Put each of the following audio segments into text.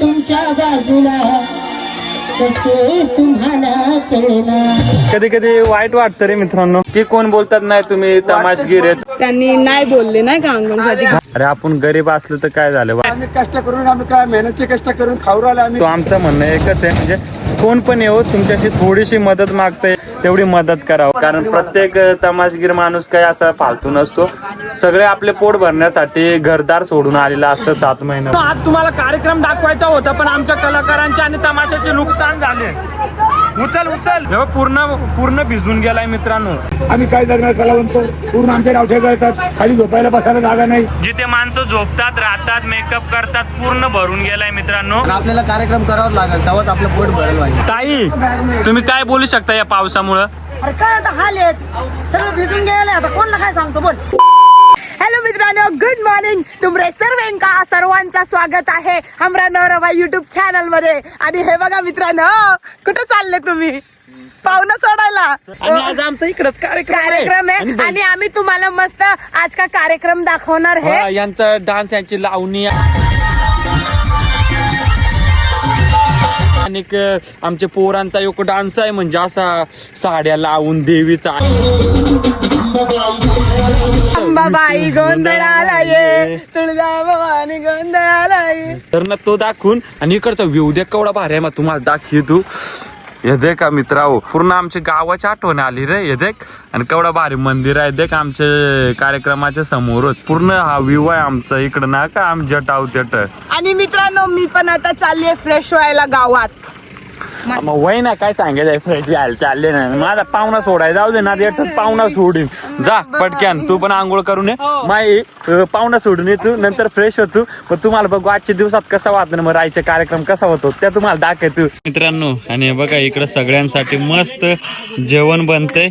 तुमच्या बाजूला. कसे तुम्हाला कळणार? कधी कधी वाईट वाटतं रे मित्रांनो. की कोण बोलतात नाही तुम्ही तमाशगीर आहेत. त्यांनी नाही बोलले नाही का अंगणसाठी अरे आपण गरीब असलो तर काय झालं? वा- आम्ही कष्ट करून आम्ही काय मेहनतचे कष्ट करून खाऊ राहिलो आम्ही. तो आमचं म्हणणं एकच आहे म्हणजे कोण पण येऊ तुमच्याशी थोडीशी मदत मागते तेवढी मदत करावं. कारण प्रत्येक तमाशगीर माणूस काही असा फालतू नसतो. सगळे आपले पोट भरण्यासाठी घरदार सोडून आलेला असतं सात महिने. आज तुम्हाला कार्यक्रम दाखवायचा होता पण आमच्या कलाकारांचे आणि तमाशाचे नुकसान झाले. उचल उचल. हे बघ, पूर्ण पूर्ण भिजून गेलाय मित्रांनो. आम्ही काय जगणार कलावंत पूर्ण आमचे गावठे करतात खाली झोपायला बसायला जागा नाही. जिथे माणसं झोपतात राहतात मेकअप करतात पूर्ण भरून गेलाय मित्रांनो. आपल्याला कार्यक्रम करावाच लागेल तेव्हाच आपलं पोट भरेल पाहिजे. ताई तुम्ही काय बोलू शकता या पावसामुळं? अरे काय आता हाल आहेत? सगळं भिजून गेले आता कोणला काय सांगतो? बोल. हॅलो मित्रांनो. गुड मॉर्निंग तुमरे सर्वेंका सर्वांचं स्वागत आहे हमरा नवराबा युट्यूब चॅनलमध्ये आणि हे बघा मित्रांनो कुठे चालले तुम्ही? पाहुणं सोडायला. आणि आज आमचा इकडच कार्यक्रम आहे. कार्यक्रम आहे. आणि आणि आम्ही तुम्हाला मस्त आज का कार्यक्रम दाखवणार हा, आहे यांचा डान्स यांची लावणी. आणि क- आमच्या पोरांचा एक डान्स आहे म्हणजे असा साड्या लावून देवीचा. अंबाबाई गोंधळाला ये गोंधळाला ये तर ना तो दाखवून आणि इकडचा व्ह्यू दे केवढा भारी आहे मग तुम्हाला दाखवी तू हे देख का मित्राओ पूर्ण आमच्या गावाची आठवण आली रे हे देख. आणि केवढा भारी मंदिर आहे देख आमच्या कार्यक्रमाच्या समोरच. पूर्ण हा व्ह्यू आहे आमचा इकडं ना का? आम जट आहोत जट आणि मित्रांनो मी पण आता चालली फ्रेश व्हायला गावात. मग वय ना काय सांगायचं फ्रेश यायला चालले ना. माझा पाहुणा सोडाय जाऊ दे ना एकच पाहुणा सोडीन. जा पटक्यान तू पण आंघोळ करून ये. माई अं, पाहुणा सोडून ये तू नंतर फ्रेश होतो मग तुम्हाला बघू आजच्या दिवसात कसा वाटणार मग राहायचा कार्यक्रम कसा होतो त्या तुम्हाला दाखवतो मित्रांनो आणि बघा इकडे सगळ्यांसाठी मस्त जेवण बनतंय.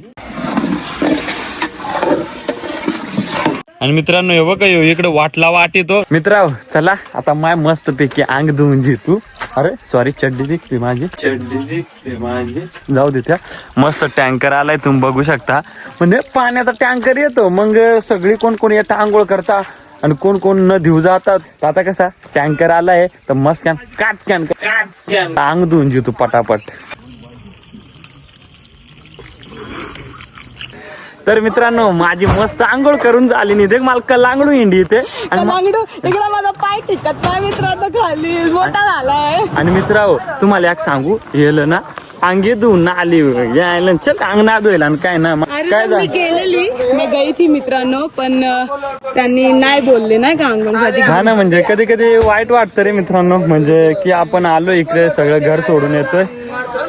आणि मित्रांनो हे बघा ह्यो इकडे वाटला वाट येतो. मित्रांनो चला आता माय मस्त पैकी अंग धुवून घे तू अरे सॉरी चड्डी दिसते माझी. चड्डी दिसते माझी. जाऊ दे त्या. मस्त टँकर आलाय तुम्ही बघू शकता. म्हणजे पाण्याचा टँकर येतो मग सगळी कोण कोण येतं आंघोळ करता. आणि कोण कोण न धुऊ जातात. आता कसा टँकर आलाय तर मस्त कॅन काच कॅन काच कॅन अंग धुवून तू पटापट. तर मित्रांनो माझी मस्त आंघोळ करून झाली नाही देख मला कलांगडू इंडी इथे आणि मा- मागडू इकडे माझा पाय टिकत नाही मित्रांनो खाली. मोठा झालाय. आणि मित्रांनो तुम्हाला एक सांगू येलं ना? अंगे धुवून ना आली यायला चल अंग ना धुईल आणि काय ना काय तर मी गई थी मित्रांनो पण त्यांनी नाही बोलले नाही का अंगणसाठी हा ना म्हणजे कधी कधी वाईट वाटतं रे मित्रांनो. म्हणजे की आपण आलो इकडे सगळं घर सोडून येतोय.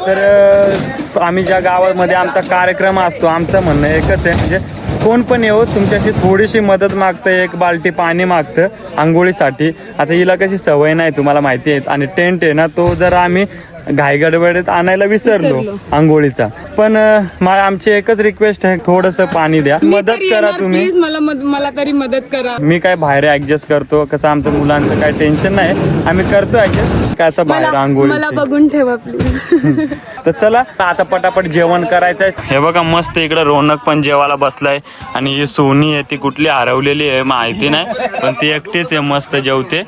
तर आम्ही ज्या गावामध्ये आमचा कार्यक्रम असतो आमचं म्हणणं एकच आहे म्हणजे कोण पण येऊ तुमच्याशी थोडीशी मदत मागतं एक बाल्टी पाणी मागतं आंघोळीसाठी. आता हिला कशी सवय नाही तुम्हाला माहिती आहे. आणि टेंट आहे ना तो जर आम्ही घाईगडबडीत आणायला विसरलो आंघोळीचा. पण अं, मा- आमची एकच रिक्वेस्ट आहे थोडस पाणी द्या. मदत करा तुम्ही. प्लीज मला मला तरी मदत करा. मी काय बाहेर ऍडजस्ट करतो कसं आमच्या मुलांचं काय टेन्शन नाही. आम्ही करतो ऍडजस्ट काय असं बाहेर मला आंघोळी मला बघून ठेवा प्लीज तर चला आता पटापट जेवण करायचंय. हे बघा मस्त इकडे रौनक पण जेवायला बसलाय. आणि ही सोनी आहे ती कुठली हरवलेली आहे माहिती नाही. पण ती एकटीच आहे मस्त जेवते.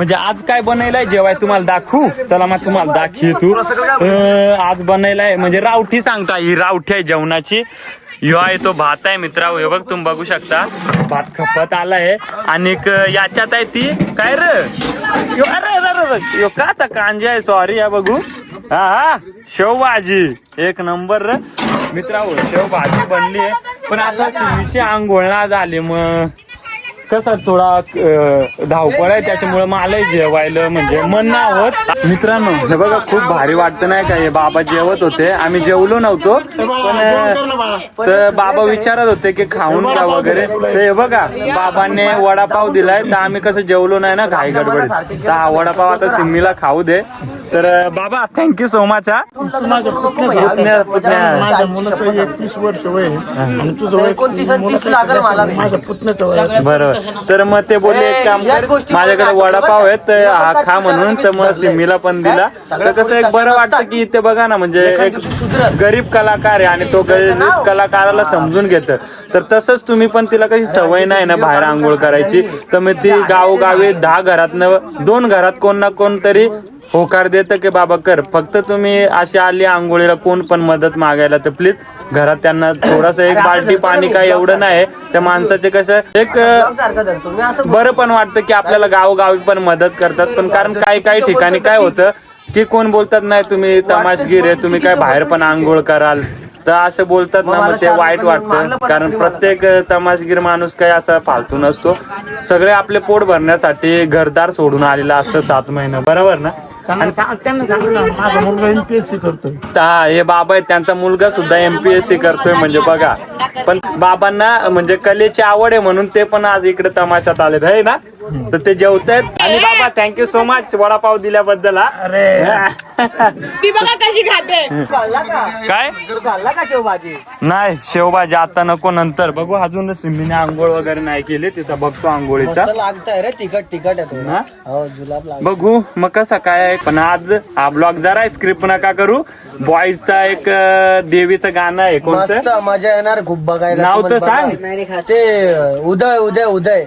म्हणजे आज काय बनवलंय? जेवाय तुम्हाला दाखवू? चला मग तुम्हाला दाखवी तू आज बनवलंय म्हणजे रावठी सांगता ही रावठी आहे जेवणाची. ह्यो आहे तो भात आहे मित्रा हे बघ तुम्ही बघू शकता. भात खपत आलाय. आणि याच्यात आहे ती काय र? यो अरे अरे अरे, अरे. यो काचा कांजी आहे सॉरी या बघू. हा हा. शेव भाजी एक नंबर र. मित्रांनो शेव भाजी बनली आहे. पण आता सुनीची आंघोळ ना झाली मग. कसा थोडा अं, धावपळ आहे त्याच्यामुळे मलाही जेवायला म्हणजे मन नाही होत मित्रांनो हे बघा खूप भारी वाटतं नाही का? हे बाबा जेवत होते. आम्ही जेवलो नव्हतो पण अं, तर बाबा विचारत होते की खाऊन का वगैरे. तर हे बघा बाबांनी वडापाव दिलाय तर आम्ही कसं जेवलो नाही ना घाई गडबडीत. तर हा वडापाव आता सिम्मीला खाऊ दे. तर अं, बाबा थँक्यू सो मच हा. माझ्या मुलाचं एकवीस वर्ष वय आहे. आणि तुझं वय एकोणतीस आणि तीस लागेल मला. माझ्या पुतण्याचं वय आहे. बरोबर. तर मग ते बोलले एक काम कर माझ्याकडे वडापाव आहेत तर हा खा म्हणून तर मग सिम्मीला पण दिला. तर कसं एक बरं वाटतं की इथे बघा ना म्हणजे एक गरीब कलाकार आहे आणि तो गरीब कलाकाराला समजून घेतं. तर तसंच तुम्ही पण तिला कशी सवय नाही ना बाहेर आंघोळ करायची? तर मग ती गावोगावी दहा घरातनं दोन घरात कोण ना कोण तरी होकार देतं की बाबा कर. फक्त तुम्ही अशी आली आंघोळीला कोण पण मदत मागायला तर प्लीज घरात त्यांना थोडस एक बाल्टी पाणी काय एवढं नाही. त्या माणसाचे कसं एक बरं पण वाटतं की आपल्याला गावोगावी पण मदत करतात. पण कारण काही काही ठिकाणी काय होतं की कोण बोलतात नाही तुम्ही तमाशगीर आहे तुम्ही काय बाहेर पण आंघोळ कराल. तर असं बोलतात ना मग ते वाईट वाटतं. कारण प्रत्येक तमाशगीर माणूस काही असा फालतू नसतो. सगळे आपले पोट भरण्यासाठी घरदार सोडून आलेला असतं सात महिने. बरोबर ना? त्यांना सांग- त्यांना सांगितलं ना, माझा मुलगा एमपीएससी करतोय. हा हे बाबा आहेत त्यांचा मुलगा सुद्धा एमपीएससी करतोय म्हणजे बघा. पण बाबांना म्हणजे कलेची आवड आहे म्हणून ते पण आज इकडे तमाशात आलेत आहे ना? तर ते जेवतायत आणि बाबा थँक्यू सो मच वडापाव दिल्याबद्दल हा. ती बघा कशी खाते. काय? घालला का शेवभाजी? नाही शेवभाजी आता नको नंतर. बघू अजून सिम्मीने आंघोळ वगैरे नाही केली तिथं बघतो आंघोळीचा. लागतंय रे तिखट तिखट येतो हा? हो जुलाब बघू मग कसं काय आहे पण आज हा ब्लॉग जरा स्क्रिप्ट नका करू. बॉयचा एक अं, देवीचं गाणं आहे मस्त कोणतं मजा येणार खूप बघायला. नाव तर तुम्हाला बघा. ते उदय उदय उदय.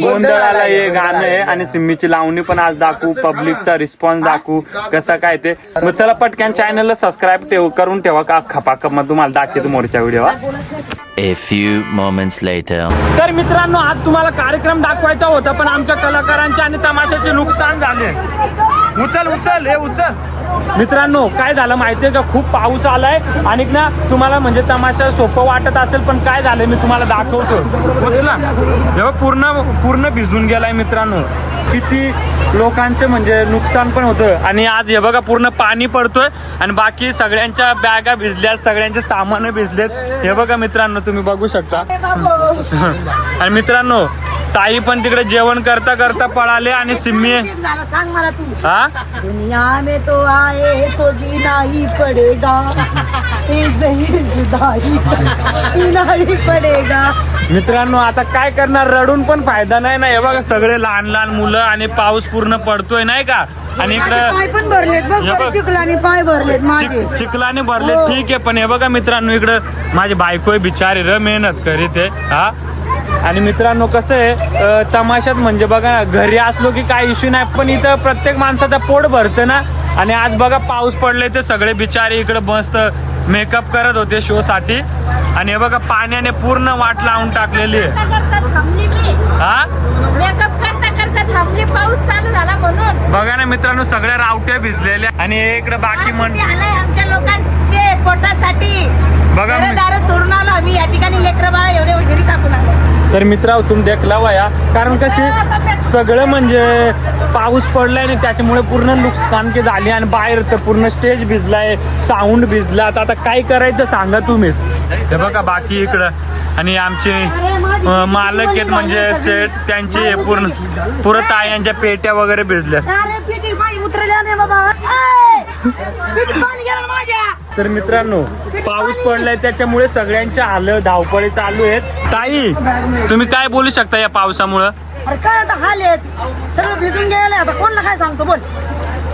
गोंधळाला हे गाणं आहे आणि सिम्मीची लावणी पण आज दाखवू पब्लिकचा रिस्पॉन्स दाखवू कसं काय ते. मग चला पटकन चॅनलला सबस्क्राईब ठेव करून ठेवा का? खपाखप मग तुम्हाला दाखवतो मोरच्या video A few moments later. तर मित्रांनो आज तुम्हाला कार्यक्रम दाखवायचा होता पण आमच्या कलाकारांचे आणि तमाशाचे नुकसान झाले. उचल उचल हे उचल. मित्रांनो काय झालं माहितीये का? खूप पाऊस आलाय. आणि ना तुम्हाला म्हणजे तमाशा सोपं वाटत असेल पण काय झालंय मी तुम्हाला दाखवतो उचला जेव्हा पूर्ण पूर्ण भिजून गेलाय मित्रांनो. किती लोकांचे म्हणजे नुकसान पण होतं. आणि आज हे बघा पूर्ण पाणी पडतोय. आणि बाकी सगळ्यांच्या बॅगा भिजल्यात सगळ्यांचे सामान भिजलेत. हे बघा मित्रांनो तुम्ही बघू शकता. आणि मित्रांनो ताई पण तिकडे जेवण करता करता पळाले आणि सिम्मी झालं सांग मला तू. हा? दुनिया में तो आए तो जीना ही पड़ेगा. जीना ही पड़ेगा. मित्रांनो आता काय करणार? रडून पण फायदा नाही ना. हे बघा सगळे लहान लहान मुलं आणि पाऊस पूर्ण पडतोय नाही का? आणि माझे इकडं पाय पण भरलेत बघ हे बघ. बरं चिखलाने पाय भरलेत माझे. चिक- चिखलाने भरले हो. ठीक आहे पण हे बघा मित्रांनो इकडं माझी बायको आहे बिचारी र मेहनत करीत आहे. हा? आणि मित्रांनो कसं आहे तमाशात म्हणजे बघा ना, घरी असलो की काय इश्यू नाही पण इथं प्रत्येक माणसाचा पोट भरतं ना. आणि आज बघा पाऊस पडले ते सगळे बिचारे इकडे मस्त मेकअप करत होते शो साठी. आणि हे बघा पाण्याने पूर्ण वाट लावून टाकलेली आहे. करता थांबली मी. हा? मेकअप करता करता थांबली पाऊस चालू झाला म्हणून. बघा ना मित्रांनो सगळ्या रावट्या भिजलेल्या. आणि इकडे बाकी म्हण आम्ही आलाय आमच्या लोकांचे पोटासाठी. बघा सोडून आलो आम्ही. या ठिकाणी लेकर बाळा एवढे एवढे घरी टाकून आलो. तर मित्रा तुम्ही देखला वया कारण कशी सगळं म्हणजे पाऊस पडलाय आणि त्याच्यामुळे पूर्ण नुकसान की झाली आणि बाहेर तर पूर्ण स्टेज भिजलाय साऊंड भिजला तर आता काय करायचं सांगा तुम्हीच हे बघा बाकी इकडं. आणि आमचे मालक आहेत म्हणजे सेट त्यांचे हे पूर्ण पुरं तायांच्या पेट्या वगैरे भिजल्या तर मित्रांनो पाऊस पडलाय त्याच्यामुळे सगळ्यांच्या आलं धावपळी चालू आहेत. ताई तुम्ही काय बोलू शकता या पावसामुळं? अरे काय आता हाल आहेत? सगळं भिजून गेले आता कोणला काय सांगतो बोल.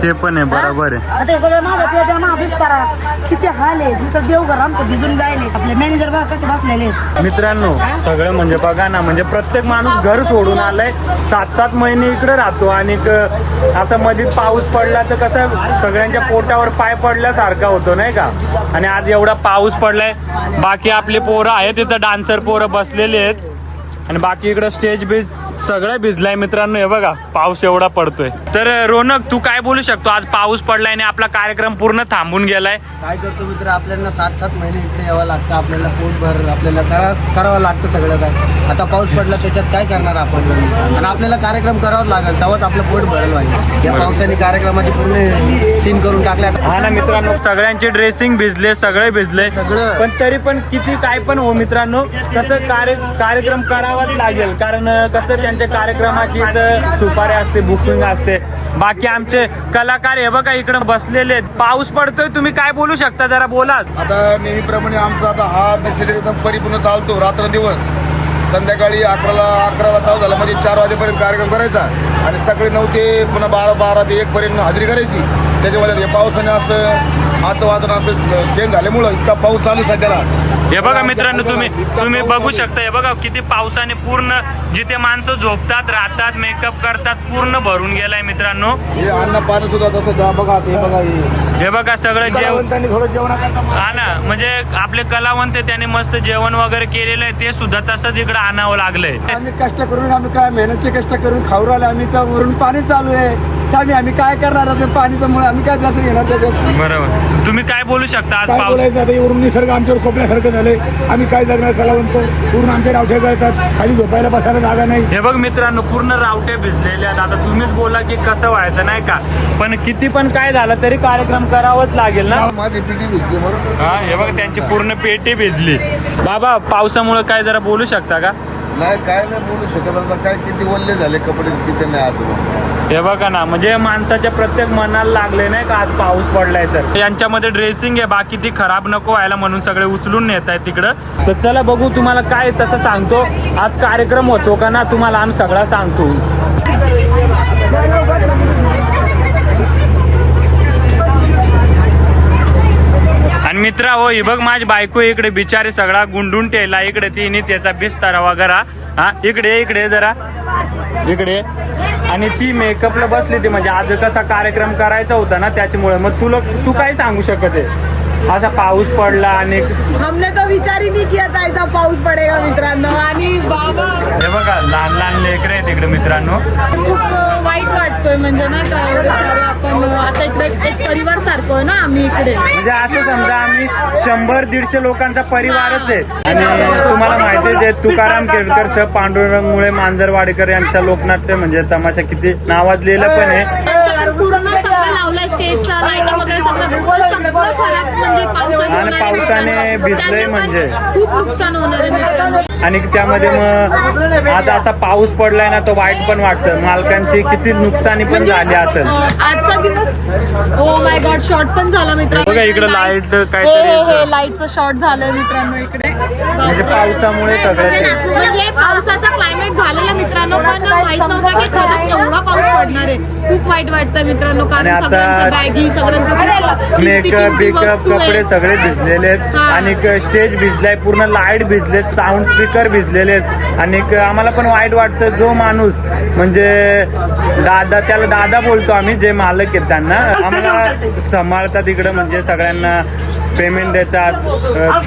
ते पण आहे बरोबर आहे. आता सगळं माझं करा. किती हाल आहे. तिथं देवघर आमचं भिजून जायले आपले मॅनेजर बघा कसे बसलेले आहेत. मित्रांनो सगळं म्हणजे बघा ना म्हणजे प्रत्येक माणूस घर सोडून आलाय. सात सात महिने इकडे राहतो आणि क- असं मध्ये पाऊस पडला तर कसं सगळ्यांच्या पोटावर पाय पडल्यासारखा होतो नाही का? आणि आज एवढा पाऊस पडलाय. बाकी आपली पोरं आहेत तिथं डान्सर पोरं बसलेले आहेत. आणि बाकी इकडं स्टेज बीज सगळं भिजलाय मित्रांनो हे बघा पाऊस एवढा पडतोय. तर रोनक तू काय बोलू शकतो? आज पाऊस पडलाय आणि आपला कार्यक्रम पूर्ण थांबून गेलाय. काय करतो मित्र आपल्याला सात सात महिने इकडे यावं लागतं आपल्याला पोटभर आपल्याला करा करावं लागतं सगळं काय. आता पाऊस पडला त्याच्यात काय करणार आपण? आणि आपल्याला कार्यक्रम करावाच लागेल तेव्हाच आपलं पोट भरेल पाहिजे. या पावसाने कार्यक्रमाची पूर्ण सीन करून टाकल्या. हा ना मित्रांनो सगळ्यांचे ड्रेसिंग भिजले सगळे भिजले. सगळं. पण तरी पण किती काय पण हो मित्रांनो कसं कार्य कार्यक्रम करावाच लागेल. कारण कसं त्यांच्या कार्यक्रमाची इथं सुपारी असते बुकिंग असते. बाकी आमचे कलाकार हे बघा इकडे बसलेले आहेत. पाऊस पडतोय तुम्ही काय बोलू शकता? जरा बोला आता नेहमीप्रमाणे आमचा आता हा निसर्ग एकदम परिपूर्ण चालतो. रात्रंदिवस. संध्याकाळी अकराला अकराला चालू झाला. म्हणजे चार वाजेपर्यंत कार्यक्रम करायचा. आणि सकाळी नऊ ते पुन्हा बारा बारा ते एक पर्यंत हजेरी करायची. त्याच्यामध्ये हे पावसाने असं आजचं वातावरण असं चेंज झाल्यामुळं इतका पाऊस चालू सध्याला. हे बघा मित्रांनो तुम्ही तुम्ही बघू शकता हे बघा किती पावसाने पूर्ण जिथे माणसं झोपतात राहतात मेकअप करतात पूर्ण भरून गेलाय मित्रांनो. हे अन्न पाणी सुद्धा तसं जा बघा हे बघा हे. हे बघा सगळं जेवण कलावंतांनी थोडं जेवणाकरता हा ना म्हणजे आपले कलावंत त्याने मस्त जेवण वगैरे केलेलं आहे ते सुद्धा तसंच इकडे आणावं लागलंय. आम्ही कष्ट करून आम्ही काय मेहनतचे कष्ट करून खाऊ राहिले आम्ही तर वरून पाणी चालू आहे. आम्ही आम्ही काय करणार आता पाणीचं मुळे आम्ही काय जास्त घेणार त्याच्यात बरोबर. तुम्ही काय बोलू शकता आज काय पाऊस बोलायचं आता? वरून निसर्ग आमच्यावर खोपल्यासारखं झालंय. आम्ही काय जगणार कलावंत पूर्ण आमचे रावठे गळतात खाली झोपायला बसायला जागा नाही. हे बघ मित्रांनो पूर्ण रावटे भिजलेले आहेत. आता तुम्हीच बोला की कसं व्हायचं नाही का? पण किती पण काय झालं तरी कार्यक्रम करावाच लागेल ना? माझी पिढी भिजली बरोबर. हा हे बघ त्यांची पूर्ण पेटी भिजली. बाबा पावसामुळे काय जरा बोलू शकता का? नाही काय नाही बोलू शकत. आता काय किती वल्ले झाले कपडे किती नाही आत हे बघा ना म्हणजे माणसाच्या प्रत्येक मनाला लागले नाही का आज पाऊस पडलाय तर? यांच्यामध्ये ड्रेसिंग आहे बाकी ती खराब नको व्हायला म्हणून सगळे उचलून नेत आहेत तिकडं. तर चला बघू तुम्हाला काय तसं सांगतो. आज कार्यक्रम होतो का ना तुम्हाला आम्ही सगळा सांगतो. आणि मित्रा हो ही बघ माझी बायको इकडे बिचारी सगळा गुंडून ठेवला इकडे तिने त्याचा बिस्तारा वगैरे हा इकडे इकडे जरा. इकडे. आणि ती मेकअपला बसली ती म्हणजे आज कसा कार्यक्रम करायचा होता ना त्याच्यामुळे. मग तुला तू काय सांगू शकत आहे? असा पाऊस पडला आणि हमने तो विचार ही नहीं किया था ऐसा पाऊस पडेगा मित्रांनो. आणि बाबा हे बघा लहान लहान लेकरं आहेत इकडे मित्रांनो. खूप वाईट वाटतोय म्हणजे नाही का एवढे सारे आपण आता इकडे एक परिवार सारखं आहे ना आम्ही इकडे. म्हणजे असं समजा आम्ही शंभर दीडशे लोकांचा परिवारच आहे. आणि तुम्हाला माहितीच आहे तुकाराम केळकर सर पांडुरंग मुळे मांजरवाडीकर यांचा लोकनाट्य म्हणजे तमाशा किती नावाजलेलं पण आहे. पूर्ण स्टेजचा लाइट वगैरे सगळं सगळं खराब म्हणजे पावसाने आणि होणार आहे पावसाने मित्रांनो. भिजलंय त्यांना पण म्हणजे. खूप नुकसान होणार आहे मित्रांनो आणि त्यामध्ये मग आज असा पाऊस पडलाय ना तो वाईट पण वाटतं मालकांची किती नुकसानी पण झाली असेल अं, आजचा दिवस ओ माय गॉड शॉर्ट पण झाला मित्रांनो. बघा इकडे लाइट हे हे लाईटचं शॉर्ट झालंय मित्रांनो इकडे. म्हणजे पावसामुळे सगळं. म्हणजे पावसाचा क्लायमेट झालेला मित्रांनो पण माहीत नव्हतं की खरंच एवढा पाऊस पडणार आहे. खूप वाईट वाटतं मित्रांनो कारण आणि आता सगळ्यांचं बॅगी सगळ्यांचं मेकअप बिकअप कपडे सगळे भिजलेले आहेत. हा. आणि स्टेज भिजलाय पूर्ण लाइट भिजलेत साऊंड स्पीकर भिजलेले आहेत. आणि आम्हाला पण वाईट वाटतं जो माणूस म्हणजे दादा त्याला दादा बोलतो आम्ही जे मालक आहेत त्यांना. आम्हाला सांभाळतात इकडं म्हणजे सगळ्यांना पेमेंट देतात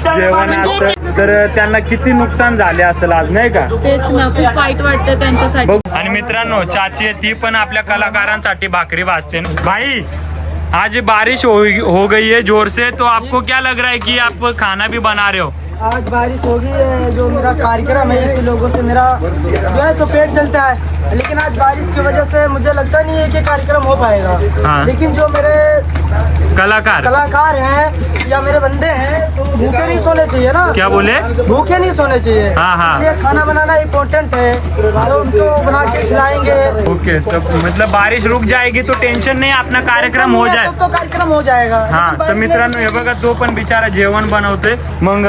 जेवण असतं. तर त्यांना किती नुकसान झाले असेल आज नाही का? तेच ना खूप वाईट वाटतं त्यांच्यासाठी. बघ. आणि मित्रांनो चाची आहे ती पण आपल्या कलाकारांसाठी भाकरी भाजते भाई आज बारिश हो, हो गई है जोर से तो आपको क्या लग रहा है कि आप खाना भी बना रहे हो? आज बारिश होगी है जो मेरा कार्यक्रम है इसी लोगों से मेरा जो है तो पेट चलता है लेकिन आज बारिश की वजह से मुझे लगता नहीं है कि कार्यक्रम हो पाएगा हाँ। लेकिन जो मेरे कलाकार। कलाकार हैं या मेरे बंदे हैं तो भूखे नहीं सोने चाहिए ना। क्या बोले? भूखे नहीं सोने चाहिए। हाँ, हाँ। इसलिए खाना बनाना इम्पोर्टेंट है। तो उनको बना के खिलाएंगे। ओके तो मतलब बारिश रुक जाएगी तो टेंशन नहीं अपना कार्यक्रम हो जाए। तो कार्यक्रम हो जाएगा। हा तर मित्रांनो हे बघा तो पण बिचारा जेवण बनवते मग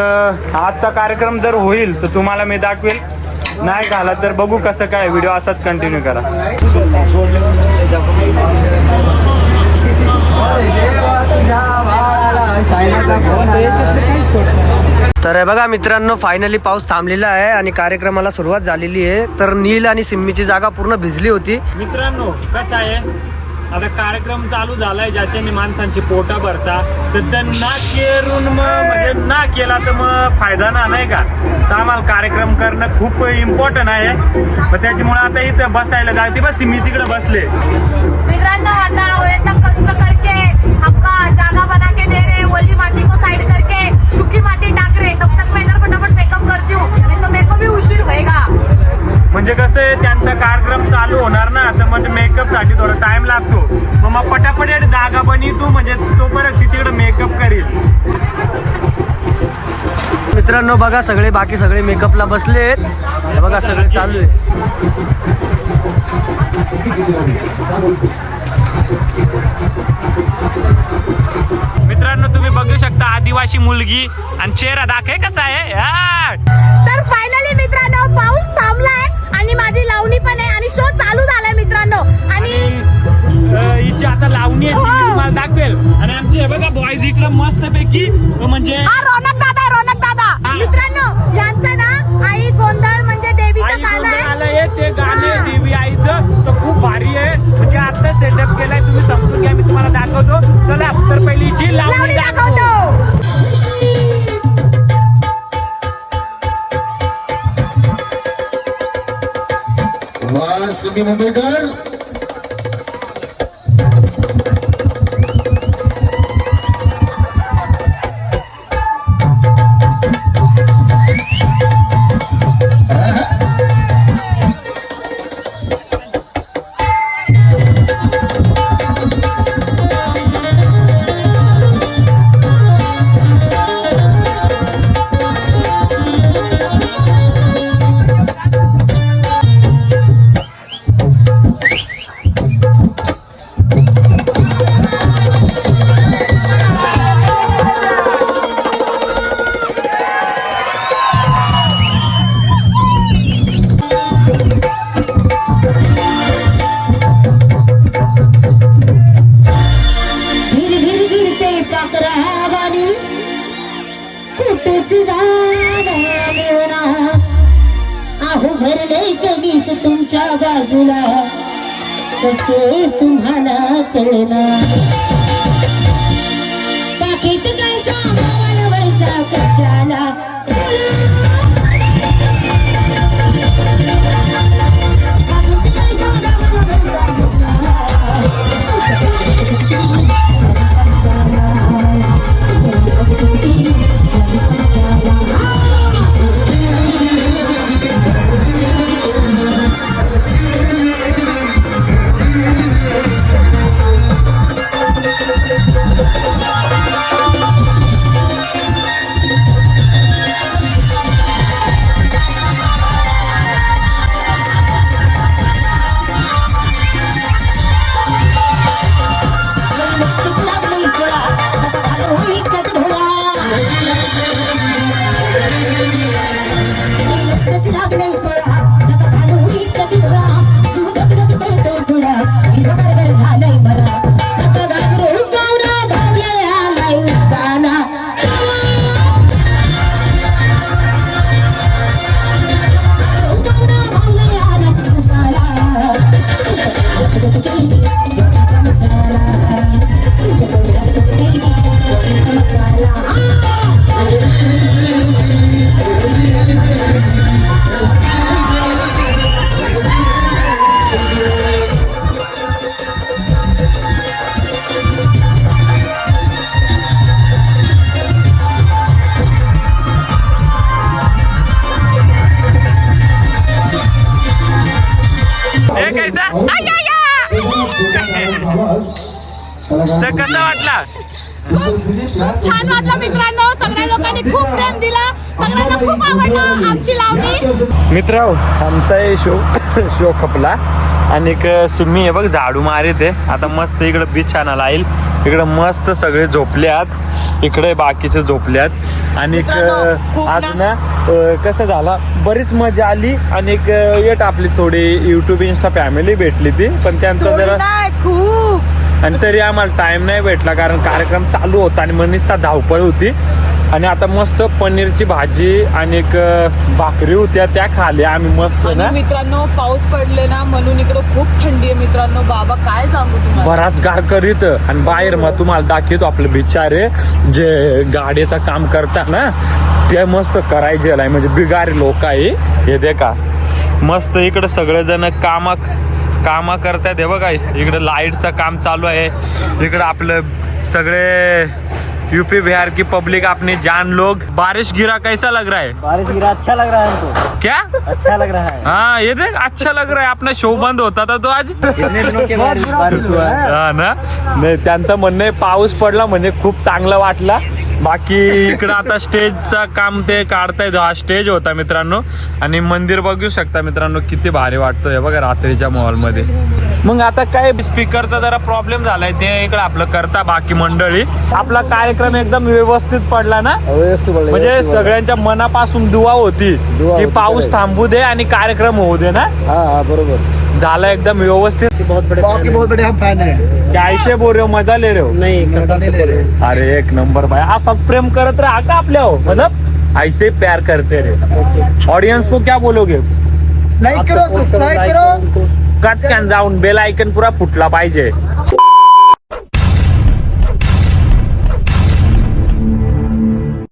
आजचा कार्यक्रम जर होईल तर तुम्हाला मी दाखवेल. नाही झाला तर बघू कसं काय व्हिडिओ असाच कंटिन्यू करा. तर हे बघा मित्रांनो फायनली पाऊस थांबलेला आहे आणि कार्यक्रमाला सुरुवात झालेली आहे. तर नील आणि सिम्मीची जागा पूर्ण भिजली होती. मित्रांनो कसं आहे? आता कार्यक्रम चालू झालाय ज्याच्याने माणसांची पोटा भरता तर त्यांना केरून मग म्हणजे ना केला तर मग फायदा ना नाही का? तर आम्हाला कार्यक्रम करणं खूप इम्पॉर्टंट आहे. मग त्याच्यामुळे आता इथं बसायला जायते बस मी तिकडे बसले. जागा बना के दे रहे ओली माटी को साइड करके सुखी माटी टाक रहे तब तक मैं इधर फटाफट मेकअप करती हूँ नहीं तो मेरे को भी उशीर होएगा। म्हणजे कसं आहे त्यांचा कार्यक्रम चालू होणार ना तर म्हणजे मेकअपसाठी थोडा टाइम लागतो. मग मग पटापट एक जागा बनी तू म्हणजे तो परत तिकडे मेकअप करील. मित्रांनो बघा सगळे बाकी सगळे मेकअपला बसलेत. बघा सगळे चालू आहे मित्रांनो तुम्ही बघू शकता आदिवासी मुलगी आणि चेहरा दाखे कसा आहे. तर फायनली मित्रांनो पाऊस थांबलाय आणि माझी लावणी पण आहे आणि शो चालू झालाय मित्रांनो. आणि हिची आता लावणी आहे ती मी तुम्हाला दाखवेल. आणि आमचे हे बघा बॉईज इकडं मस्त पैकी म्हणजे हा रोनक दादा आहे, रोनक दादा. मित्रांनो यांचं ना आई गोंधळ म्हणजे देवीचं गाणं आहे. आलंय ते गाणे हा. देवी आईचं तर खूप भारी आहे. म्हणजे आता सेटअप केलाय तुम्ही समजून घ्या मी तुम्हाला दाखवतो. चला तर पहिली हिची लावणी दाखवतो दाखवतो वास मी मुंबईकर. हे मित्र आमचा हे शो शो खपला. आणि एक सिम्मी हे बघ झाडू मारित आहे. आता मस्त इकडे बीच आणायला येईल इकडे मस्त सगळे झोपल्यात. इकडे बाकीचे झोपल्यात. आणि एक, आज ना- कसं झाला? बरीच मजा आली. आणि एक येट आपली थोडी युट्यूब इन्स्टा फॅमिली भेटली ती. पण त्यांचं जरा खूप. आणि तरी आम्हाला टाइम नाही भेटला कारण कार्यक्रम चालू होता आणि मनीसता धावपळ होती. आणि आता मस्त पनीरची भाजी आणि एक भाकरी होत्या त्या खाल्या. आम्ही मस्त ना. मित्रांनो पाऊस पडले ना म्हणून इकडे खूप थंडी आहे मित्रांनो. बाबा काय सांगू तुम्हाला? बराच गार करीत. आणि बाहेर मग तुम्हाला दाखवतो आपले बिचारे जे गाडीचं काम करतात ना ते मस्त करायचे म्हणजे बिगारी लोक आहे. हे दे का मस्त इकडे सगळेजण कामा कामा करतात. हे बघा इकडे लाईटचं काम चालू आहे. इकडे आपलं सगळे यूपी बिहार की पब्लिक अपनी जान लोग। बारिश गिरा कैसा लग रहा है? बारिश गिरा अच्छा लग रहा है हमको। क्या? अच्छा लग रहा है। हाँ ये देख अच्छा लग रहा है। अपना शो बंद होता था तो आज। कितने दिनों के बाद बारिश हुआ है। हा ना? नाही त्यांचं म्हणणं आहे पाऊस पडला म्हणजे खूप चांगला वाटला. बाकी इकडं आता स्टेजचा काम ते काढतायत. हा स्टेज होता मित्रांनो. आणि मंदिर बघू शकता मित्रांनो किती भारी वाटतोय बघा रात्रीच्या मॉलमध्ये मग आता काय स्पीकरचा जरा प्रॉब्लेम झालाय. ते इकडे आपलं करता बाकी मंडळी. आपला कार्यक्रम एकदम व्यवस्थित पडला ना? म्हणजे सगळ्यांच्या मनापासून दुवा होती की पाऊस थांबू दे आणि कार्यक्रम होऊ दे ना? हा बरोबर. झाला एकदम व्यवस्थित. बहुत बड़े हम फैन है। कैसे बोल रहे हो? मजा ले रहे हो? नहीं अरे एक नंबर भाई। असा प्रेम करत रहा का आपल्या हो मतलब ऐसे ही प्यार करते रहे। ऑडियन्स को क्या बोलोगे? लाईक करो सबस्क्राईब करो कच कॅन जाऊन बेल आयकन पुरा फुटला पाहिजे।